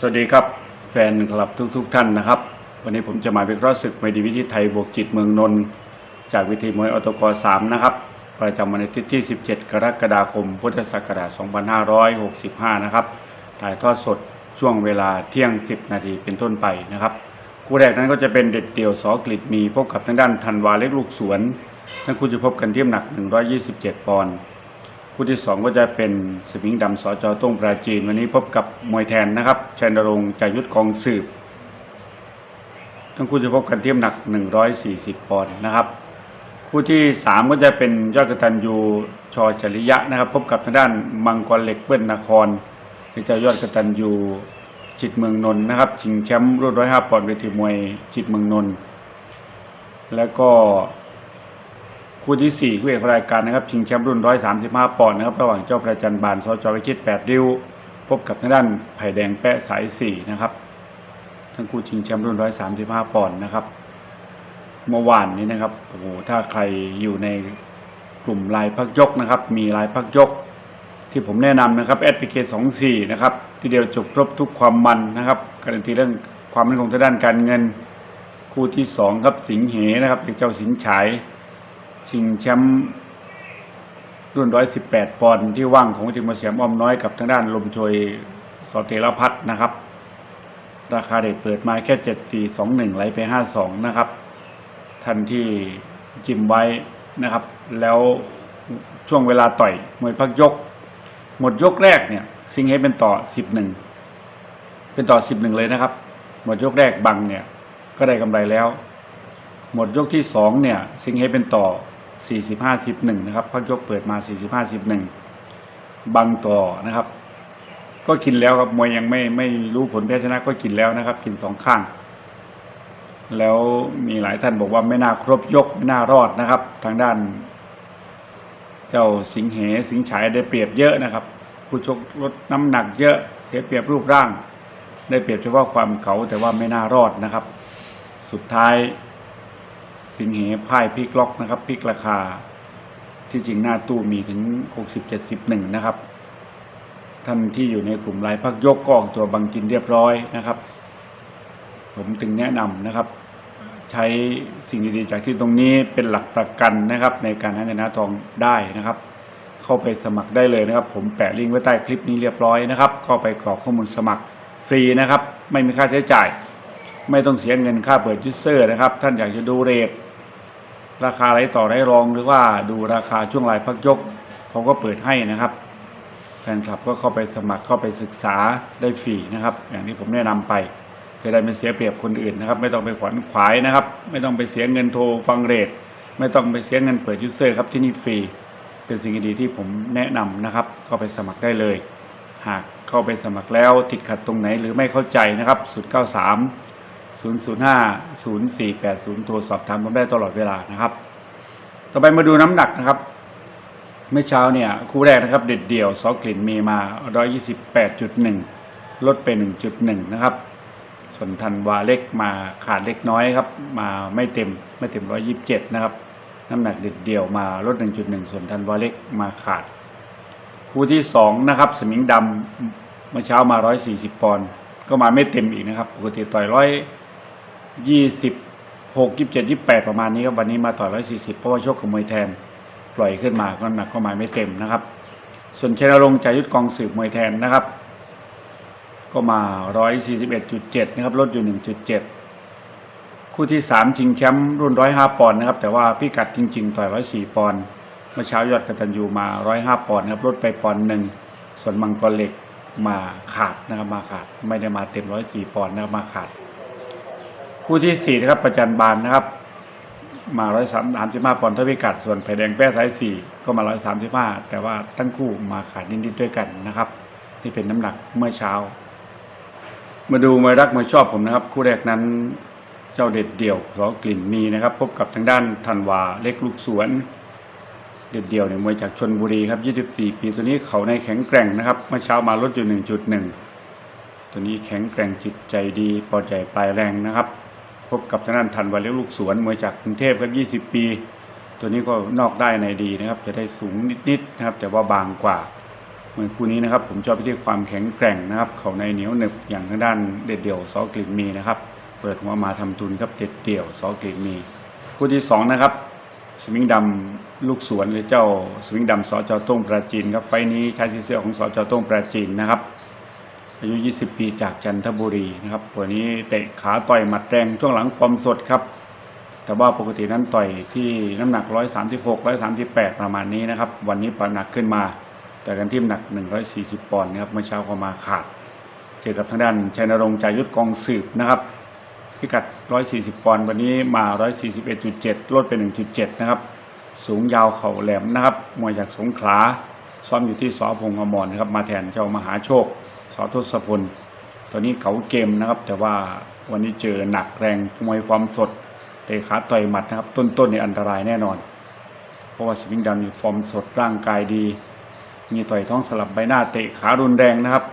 สวัสดีครับแฟนคลับทุกๆทท่านนะครับ วันนี้ผมจะมาวิเคราะห์ศึกมวยดีวิธีไทยบวกจิตเมืองนนท์จากวิธีมวยอตก3นะครับ ประจำวันอาทิตย์ที่ 17 กรกฎาคม พุทธศักราช 2565 นะครับ ถ่ายทอดสดช่วงเวลาเที่ยง 10 นาทีเป็นต้นไปนะครับ คู่แรกนั้นก็จะเป็นเด็ดเดี่ยวสอกฤษมีพบกับทางด้านธันวาเล็กลูกสวน ทั้งคู่จะพบกันเที่น้ำหนัก 127 ปอนด์ คู่ที่ 2 ก็จะเป็นสมิงดำสจอต้งปราจีน วันนี้พบกับมวยแทนนะครับชัยนรงค์จายุทธกองสืบ ทั้งคู่จะพบกันที่น้ำหนัก 140 ปอนด์นะครับ คู่ที่ 3 ก็จะเป็นยอดกตัญญูชอจริยะนะครับ พบกับทางด้านมังกรเหล็กเบิ้ลนครหรือเจ้ายอดกตัญญูจิตเมืองนนท์นะครับชิงแชมป์รุ่น105ปอนด์เวทีมวยจิตเมืองนนท์แล้วก็ คู่ที่ 4 คู่เอกรายการนะครับ ชิงแชมป์รุ่น 135 ปอนด์นะครับ ระหว่างเจ้าประจันบานสจอวิชิต 8 ริ้ว พบกับทางด้านไผ่แดงแปะสาย 4 นะครับ ทั้งคู่ชิงแชมป์รุ่น 135 ปอนด์นะครับ เมื่อวานนี้นะครับ โอ้โห ถ้าใครอยู่ในกลุ่มลายพักยกนะครับ มีลายพักยก ที่ผมแนะนำนะครับ SPK 24 นะครับ ที่เดียวจบครบทุกความมันนะครับ การันตีเรื่องความมั่นคงทางด้านการเงิน คู่ที่ 2 ครับสิงเหนะครับเจ้าสิงฉาย ชิงแชมป์รุ่น118ปดปอนด์ที่ว่างของทีมมเสียมอ้อมน้อยกับทางด้านลมโชยสอเตรพัฒนะครับ ราคาเด็ดเปิดมาแค่7421ไหลไป52นะครับทันที่จิมไว้นะครับ แล้วช่วงเวลาต่อยมวยพักยก หมดยกแรกเนี่ยสิงห์เฮเป็นต่อ11เป็นต่อ11เลยนะครับ หมดยกแรกบังเนี่ยก็ได้กำไรแล้ว หมดยกที่สองเนี่ยสิงห์เฮเป็นต่อ 45 11นะครับพักยกเปิดมา45 11บังต่อนะครับ ก็กินแล้วครับมวยยังไม่ไม่รู้ผลแพ้ชนะก็กินแล้วนะครับ กินสองข้าง แล้วมีหลายท่านบอกว่าไม่น่าครบยกไม่น่ารอดนะครับ ทางด้าน เจ้าสิงห์เหสิงฉายได้เปรียบเยอะนะครับผู้ชกลดน้ำหนักเยอะเสียเปรียบรูปร่าง ได้เปรียบเฉพาะความเก๋าแต่ว่าไม่น่ารอดนะครับ สุดท้าย สิงห์เหพ่ายพลิกล็อกนะครับพลิกราคา ที่จริงหน้าตู้มีถึง 60 71 นะครับ ท่านที่อยู่ในกลุ่มรายพักยกกออกตัวบังกินเรียบร้อยนะครับ ผมถึงแนะนำนะครับ ใช้สิ่งดีๆจากที่ตรงนี้เป็นหลักประกันนะครับ ในการหาเงินหาทองได้นะครับ เข้าไปสมัครได้เลยนะครับ ผมแปะลิงก์ไว้ใต้คลิปนี้เรียบร้อยนะครับเข้าไปกรอกข้อมูลสมัครฟรีนะครับ ไม่มีค่าใช้จ่ายไม่ต้องเสียเงินค่าเปิดยูเซอร์นะครับ ท่านอยากจะดูเรท ราคาไรต่อไรรองหรือว่าดูราคาช่วงรายพักยกเขาก็เปิดให้นะครับแฟนคลับก็เข้าไปสมัครเข้าไปศึกษาได้ฟรีนะครับ อย่างที่ผมแนะนำไป จะได้ไม่เสียเปรียบคนอื่นนะครับ ไม่ต้องไปขวัญขวายนะครับ ไม่ต้องไปเสียเงินโทรฟังเรทไม่ต้องไปเสียเงินเปิดยูเซอร์ครับที่นี่ฟรีเป็นสิ่งดีที่ผมแนะนำนะครับ เข้าไปสมัครได้เลย หากเข้าไปสมัครแล้วติดขัดตรงไหนหรือไม่เข้าใจนะครับ093 0050480 โทรสอบถามผมได้ตลอดเวลานะครับ ต่อไปมาดูน้ำหนักนะครับ เมื่อเช้าเนี่ยคู่แรกนะครับ เด็ดเดี่ยวซอกลิ่นมีมา 128.1 ลดไป 1.1 นะครับ ส่วนทันวาเล็กมาขาดเล็กน้อยครับ มาไม่เต็มไม่เต็ม 127 นะครับ น้ำหนักเด็ดเดี่ยวมาลด 1.1 ส่วนทันวาเล็กมาขาด คู่ที่ 2 นะครับ สมิงดำเมื่อเช้ามา 140 ปอนด์ก็มาไม่เต็มอีกนะครับ ปกติต่อยร้อย ยี่สิบหกยี่สิบเจ็ดยี่แปดประมาณนี้ครับวันนี้มาต่อยร้อยสี่สิบเพราะว่าชกกับมวยแทนปล่อยขึ้นมาก็หนักก็มายไม่เต็มนะครับ ส่วนเชนรงค์จยุทธกองสืบมวยแทนนะครับ ก็มาร้อยสี่สิบเอ็ดจุดเจ็ดนะครับลดอยู่หนึ่งจุดเจ็ดคู่ที่สามชิงแชมป์รุ่นร้อยห้าปอนด์นะครับ แต่ว่าพิกัดจริง ๆ ต่อยร้อยสี่ปอนด์เมื่อเช้ายอดกตัญญูมาร้อยห้าปอนด์นะครับลดไปปอนด์หนึ่งส่วนมังกรเหล็กมาขาดนะครับมาขาดไม่ได้มาเต็มร้อยสี่ปอนด์นะครับมาขาด คู่ที่สี่นะครับประจันบานนะครับ มาร้อยสามสามสิบห้าปอนด์เท่าพิกัด ส่วนไผ่แดงแป้สายสี่ก็มาร้อยสามสิบห้าแต่ว่าทั้งคู่มาขาดนิดๆด้วยกันนะครับนี่เป็นน้ำหนักเมื่อเช้า มาดูมวยรักมวยชอบผมนะครับ คู่แรกนั้นเจ้าเด็ดเดี่ยวสอกลิ่นมีนะครับ พบกับทางด้านธันวาเล็กลูกสวน เด็ดเดี่ยวเนี่ยมวยจากชนบุรีครับ 24 ปีตัวนี้เขาในแข็งแกร่งนะครับ เมื่อเช้ามาลดอยู่ 1.1 ตัวนี้แข็งแกร่งจิตใจดีปอดใหญ่ปลายแรงนะครับ พบกับทางด้านธันวาเล็กลูกสวนมวยจากกรุงเทพครับ20 ปี ตัวนี้ก็นอกได้ในดีนะครับ จะได้สูงนิดๆนะครับ แต่ว่าบางกว่าเหมือนคู่นี้นะครับ ผมชอบไปที่ความแข็งแกร่งนะครับ เขาในเหนียวหนึบอย่างทางด้านเด็ดเดี่ยวซอกลิ่นมีนะครับ เปิดหัวมาทำทุนครับเด็ดเดี่ยวซอกลิ่นมี คู่ที่สองนะครับสวิงดำลูกสวนหรือเจ้าสวิงดำสจต้งปราจีนครับไฟนี้ใช้สีเสื้อของสจต้งปราจีนนะครับ อายุ 20 ปีจากจันทบุรีนะครับตัวนี้เตะขาต่อยหมัดแรงช่วงหลังฟอร์มสดครับ แต่ว่าปกตินั้นต่อยที่น้ำหนัก 136 138 ประมาณนี้นะครับ วันนี้ปล่อยหนักขึ้นมา แต่กันที่หนัก 140 ปอนด์นะครับเมื่อเช้าก็มาขาด เจอกับทางด้านชัยนรงค์จายุทธกองสืบนะครับพิกัด 140 ปอนด์วันนี้มา 141.7 ลดไป1.7 นะครับ สูงยาวเข่าแหลมนะครับมวยจากสงขลาซ้อมอยู่ที่สอพงอมรนะครับมาแทนเจ้ามหาโชค สอทศพล ตอนนี้เขาเกมนะครับ แต่ว่าวันนี้เจอหนักแรงมวยความสดเตะขาต่อยหมัดนะครับ ต้นๆในอันตรายแน่นอน เพราะว่าสวิงดำมีฟอร์มสดร่างกายดี มีต่อยท้องสลับใบหน้าเตะขารุนแรงนะครับ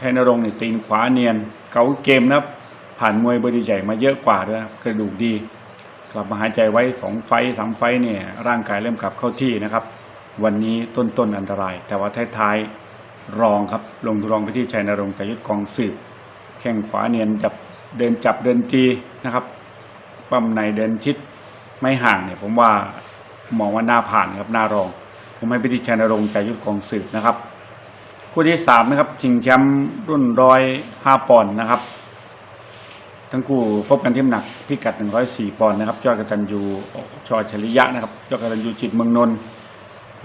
ชัยนรงค์นี่ตีนขวาเนียนเก๋าเกมนะครับ ผ่านมวยเบอร์ใหญ่มาเยอะกว่าด้วยนะกระดูกดี กลับมาหายใจไว้สองไฟสามไฟเนี่ยร่างกายเริ่มกลับเข้าที่นะครับ วันนี้ต้นๆอันตราย แต่ว่าท้ายๆ รองครับ ลงรองไปที่ชัยนรงค์จายุทธกองสืบแข้งขวาเนียนจับเดินจับเดินตีนะครับปั้มในเดินชิดไม่ห่างเนี่ยผมว่ามองว่าหน้าผ่านครับหน้ารอง ผมให้ไปที่ชัยนรงค์จยุทธกองสืบนะครับคู่ที่สามนะครับชิงแชมป์รุ่นร้อยห้าปอนด์นะครับ ทั้งคู่พบกันที่น้ำหนักพิกัด104ปอนด์นะครับยอดกตัญญูชอชริยะนะครับยอดกตัญญูจิตเมืองนนท์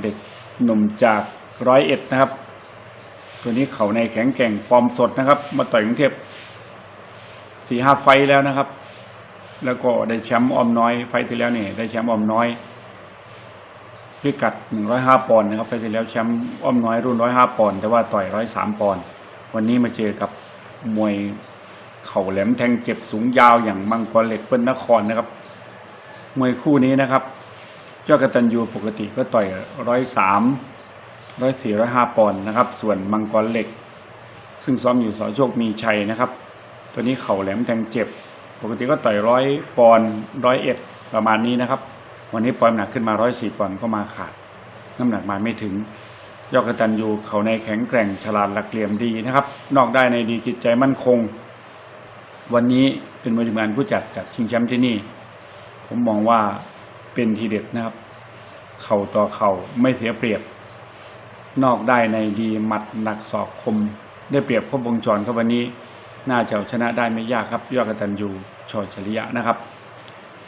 เด็กหนุ่มจากร้อยเอ็ดนะครับ ตัวนี้เขาในแข็งแกร่งฟอร์มสดนะครับ มาต่อยกรุงเทพสี่ห้าไฟแล้วนะครับ แล้วก็ได้แชมป์ออมน้อยไฟที่แล้วเนี่ยได้แชมป์ออมน้อยพิกัด105ปอนด์นะครับไปที่แล้วแชมป์อ้อมน้อยรุ่น105ปอนด์แต่ว่าต่อย103ปอนด์วันนี้มาเจอกับมวยเข่าแหลมแทงเจ็บสูงยาวอย่างมังกรเหล็กเปิ้ลนครนะครับมวยคู่นี้นะครับยอดกระตัญญูปกติก็ต่อย 103 104 105ปอนด์นะครับ ส่วนมังกรเหล็ก ซึ่งซ้อมอยู่สอโชคมีชัยนะครับ ตัวนี้เข่าแหลมแทงเจ็บ ปกติก็ต่อยร้อยปอนด์ร้อยเอ็ดประมาณนี้นะครับ วันนี้ปอน้ำหนักขึ้นมาร้อยสี่ปอนด์ก็มาขาด น้ำหนักมาไม่ถึง ยอดกระตันยูเขาในแข็งแกร่งฉลาดหลักเหลี่ยมดีนะครับ นอกได้ในดีจิตใจมั่นคง วันนี้เป็นบริการผู้จัดจัดชิงแชมป์ที่นี่ ผมมองว่าเป็นทีเด็ดนะครับ เข่าต่อเข่าไม่เสียเปรียบ นอกได้ในดีหมัดหนักศอกคม ได้เปรียบครบวงจรครับวันนี้ น่าจะชนะได้ไม่ยากครับยอดกตันยูชอชริยะนะครับ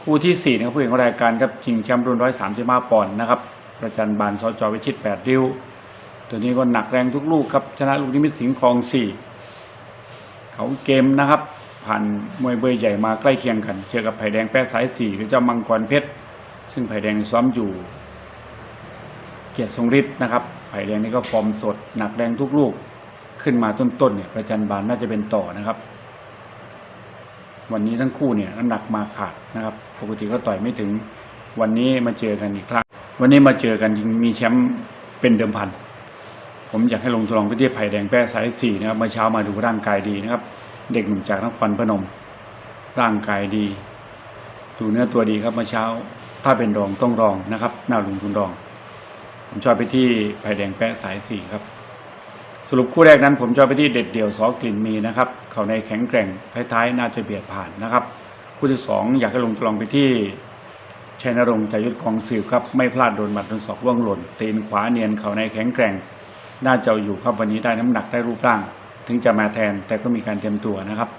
คู่ที่สี่นะครับผู้เอกของรายการครับชิงแชมป์รุ่นร้อยสามสิบห้าปอนด์นะครับประจันบานสจวิชิตแปดริ้ว ตัวนี้ก็หนักแรงทุกลูกครับชนะลูกนิมิตสิงห์คลองสี่เขาเกมนะครับ ผ่านมวยเบอร์ใหญ่มาใกล้เคียงกันเจอกับไผ่แดงแป้สายสี่หรือเจ้ามังกรเพชรซึ่งไผ่แดงซ้อมอยู่ เกียรติทรงฤทธิ์นะครับ ผ่แดงนี่ก็ฟอร์มสดหนักแรงทุกลูกขึ้นมาต้นๆเนี่ยประจันบานน่าจะเป็นต่อนะครับ วันนี้ทั้งคู่เนี่ยน้ำหนักมาขาดนะครับ ปกติก็ต่อยไม่ถึง วันนี้มาเจอกันอีกครั้งวันนี้มาเจอกันจริงมีแชมป์เป็นเดิมพันผมอยากให้ลงทดลองไปที่ไผ่แดงแป้สายสี่นะครับเมื่อเช้ามาดูร่างกายดีนะครับ เด็กหนุ่มจากนครพนม ร่างกายดี ดูเนื้อตัวดีครับเมื่อเช้า ถ้าเป็นรองต้องรองนะครับหน้าลุงคุณรอง ผมชอบไปที่ไผ่แดงแปะสายสี่ครับ สรุปคู่แรกนั้นผมชอบไปที่เด็ดเดี่ยวสอกลิ่นมีนะครับ เขาในแข็งแกร่งท้ายๆน่าจะเบียดผ่านนะครับ คู่ที่สองอยากให้ลงลองไปที่ชัยนรงค์จายุทธกองสืบครับไม่พลาดโดนหมัดโดนศอกล่วงหล่นตีนขวาเนียนเขาในแข็งแกร่ง น่าจะอยู่ครับวันนี้ได้น้ำหนักได้รูปร่าง ถึงจะมาแทนแต่ก็มีการเตรียมตัวนะครับ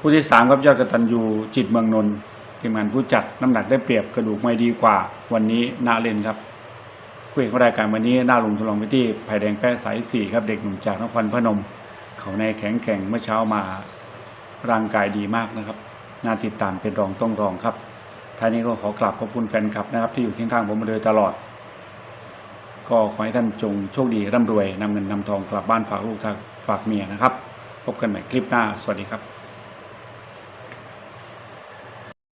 คู่ที่สามครับยอดกตัญญูจิตเมืองนนท์ทีมงานผู้จัดน้ำหนักได้เปรียบกระดูกไม่ดีกว่า วันนี้น่าเล่นครับ คู่เอกของรายการวันนี้น่าลงทดลองไปที่ไผ่แดงแป้สายสี่ครับเด็กหนุ่มจากนครพนม เขาในแข็งแกร่งเมื่อเช้ามาร่างกายดีมากนะครับน่าติดตามเป็นรองต้องรองครับท่านี้ก็ขอกราบขอบคุณแฟนคลับนะครับ ที่อยู่เคียงข้างผมมาโดยตลอด ก็ขอให้ท่านจงโชคดีร่ำรวยนำเงินนำทองกลับบ้านฝากลูกฝากเมียนะครับ พบกันใหม่คลิปหน้า สวัสดีครับ